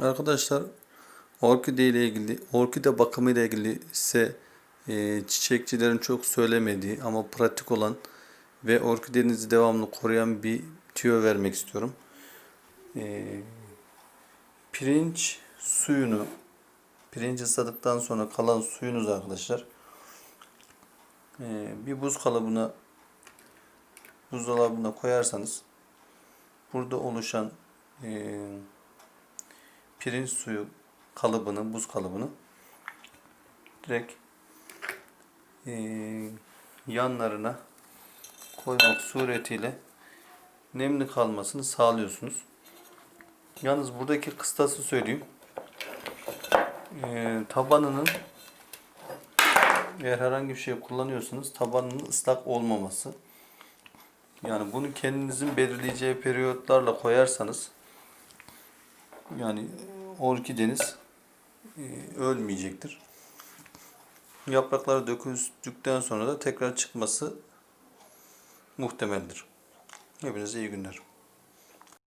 Arkadaşlar orkide ile ilgili, orkide bakımı ile ilgili size e, çiçekçilerin çok söylemediği ama pratik olan ve orkidenizi devamlı koruyan bir tüyo vermek istiyorum. E, pirinç suyunu, pirinci ısladıktan sonra kalan suyunuz arkadaşlar e, bir buz kalıbına buzdolabına koyarsanız burada oluşan e, pirinç suyu kalıbını, buz kalıbını direkt eee, yanlarına koymak suretiyle nemli kalmasını sağlıyorsunuz. Yalnız buradaki kıstası söyleyeyim. Eee, tabanının eğer herhangi bir şey kullanıyorsanız tabanının ıslak olmaması. Yani bunu kendinizin belirleyeceği periyotlarla koyarsanız yani orkideniz e, ölmeyecektir. Yaprakları döküldükten sonra da tekrar çıkması muhtemeldir. Hepinize iyi günler.